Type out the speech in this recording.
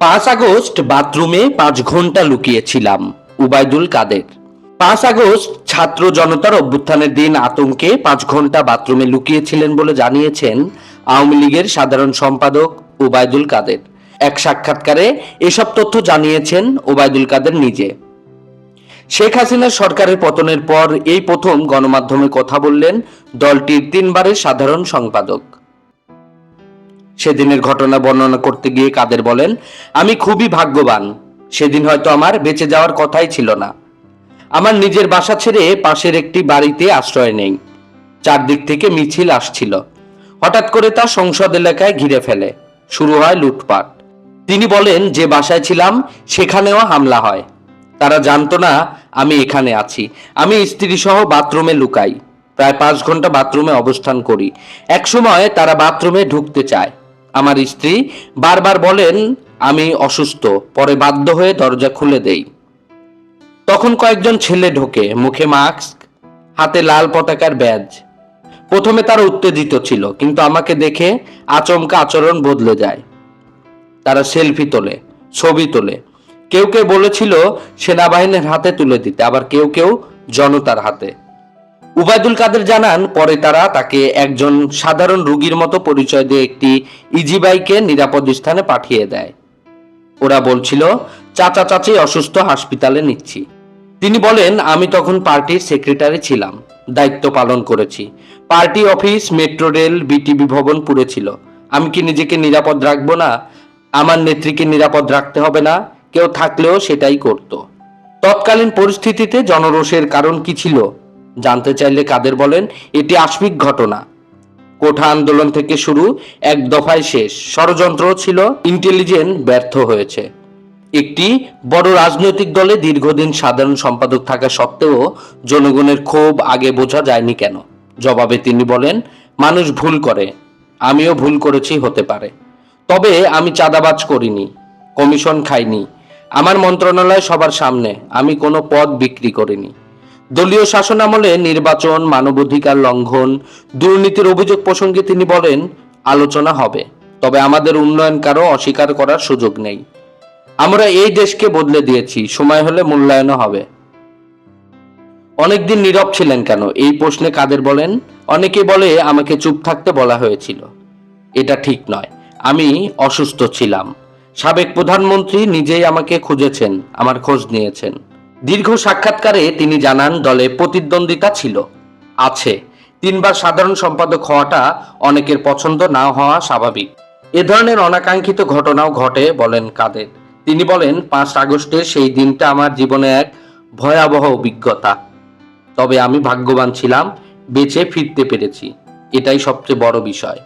পাঁচ আগস্ট বাথরুমে পাঁচ ঘণ্টা লুকিয়েছিলাম উবাইদুল কাদের। পাঁচ আগস্ট ছাত্র জনতার অভ্যুত্থানের দিন আতঙ্কে পাঁচ ঘণ্টা বাথরুমে লুকিয়েছিলেন বলে জানিয়েছেন আওয়ামী লীগের সাধারণ সম্পাদক উবাইদুল কাদের। এক সাক্ষাৎকারে এসব তথ্য জানিয়েছেন ওবায়দুল কাদের নিজে। শেখ হাসিনার সরকারের পতনের পর এই প্রথম গণমাধ্যমে কথা বললেন দলটির তিনবারের সাধারণ সম্পাদক। সেদিনের ঘটনা বর্ণনা করতে গিয়ে কাদের বলেন, আমি খুবই ভাগ্যবান। সেদিন হয়তো আমার বেঁচে যাওয়ার কথাই ছিল না। আমার নিজের বাসা ছেড়ে পাশের একটি বাড়িতে আশ্রয় নেই। চারদিক থেকে মিছিল আসছিল। হঠাৎ করে তা সংসদ এলাকায় ঘিরে ফেলে। শুরু হয় লুটপাট। তিনি বলেন, যে বাসায় ছিলাম, সেখানেও হামলা হয়। তারা জানতো না আমি এখানে আছি। আমি স্ত্রী সহ বাথরুমে লুকাই। প্রায় পাঁচ ঘণ্টা বাথরুমে অবস্থান করি। একসময় তারা বাথরুমে ঢুকতে চায়। আমার স্ত্রী বারবার বলেন, আমি অসুস্থ, পরে বাধ্য হয়ে দরজা খুলে দেই। তখন কয়েকজন ছেলে ঢোকে, মুখে মাস্ক, হাতে লাল পতাকার ব্যাজ। প্রথমে তারা উত্তেজিত ছিল, কিন্তু আমাকে দেখে আচমকা আচরণ বদলে যায়। তারা সেলফি তোলে, ছবি তোলে। কেউ কেউ বলেছিল, সেনাবাহিনীর হাতে তুলে দিতে। আবার কেউ কেউ জনতার হাতে। উবায়দুল কাদের জানান, পরে তারা তাকে একজন সাধারণ রুগীর মতো পরিচয় দিয়ে একটি ইজি বাইকে নিরাপদ স্থানে পাঠিয়ে দেয়। ওরা বলছিল, চাচা চাচি অসুস্থ, হাসপাতালে নিচ্ছি। তিনি বলেন, আমি তখন পার্টির সেক্রেটারি ছিলাম, দায়িত্ব পালন করেছি। Party office, metro rail, BTV ভবন পুড়ে ছিল। আমি কি নিজেকে নিরাপদ রাখব না? আমার নেত্রীকে নিরাপদ রাখতে হবে না। কেউ থাকলেও সেটাই করত। তৎকালীন পরিস্থিতিতে জনরোষের কারণ কি ছিল? জানতে চাইলে কাদের বলেন, এটি আশ্বিক ঘটনা। কোঠা আন্দোলন থেকে শুরু, এক দফায় শেষ। ষড়যন্ত্র ছিল, ইন্টেলিজেন্ট ব্যর্থ হয়েছে। একটি বড় রাজনৈতিক দলে দীর্ঘদিন সাধারণ সম্পাদক থাকা সত্ত্বেও জনগণের ক্ষোভ আগে বোঝা যায়নি কেন? জবাবে তিনি বলেন, মানুষ ভুল করে। আমিও ভুল করেছি, হতে পারে। তবে আমি চাঁদাবাজ করিনি, কমিশন খাইনি। আমার মন্ত্রণালয় সবার সামনে। আমি কোনো পদ বিক্রি করিনি। দলীয় শাসন আমলে নির্বাচন, মানবাধিকার লঙ্ঘন, দুর্নীতির অভিযোগ প্রসঙ্গে তিনি বলেন, আলোচনা হবে। তবে আমাদের উন্নয়ন কারও অস্বীকার করার সুযোগ নেই। আমরা এই দেশকে বদলে দিয়েছি, সময় হলে মূল্যায়নও হবে। অনেকদিন নীরব ছিলেন কেন? এই প্রশ্নে কাদের বলেন? অনেকে বলে, আমাকে চুপ থাকতে বলা হয়েছিল। এটা ঠিক নয়। আমি অসুস্থ ছিলাম। সাবেক প্রধানমন্ত্রী নিজেই আমাকে খুঁজেছেন, আমার খোঁজ নিয়েছেন। দীর্ঘ সাক্ষাৎকারে তিনি জানান, দলে প্রতিদ্বন্দ্বিতা ছিল। আছে। তিনবার সাধারণ সম্পাদক হওয়াটা অনেকের পছন্দ না হওয়া স্বাভাবিক। এ ধরনের অনাকাঙ্ক্ষিত ঘটনাও ঘটে, বলেন কাদের। তিনি বলেন, পাঁচ আগস্টের সেই দিনটা আমার জীবনে এক ভয়াবহ অভিজ্ঞতা। তবে আমি ভাগ্যবান ছিলাম, বেঁচে ফিরতে পেরেছি। এটাই সবচেয়ে বড় বিষয়।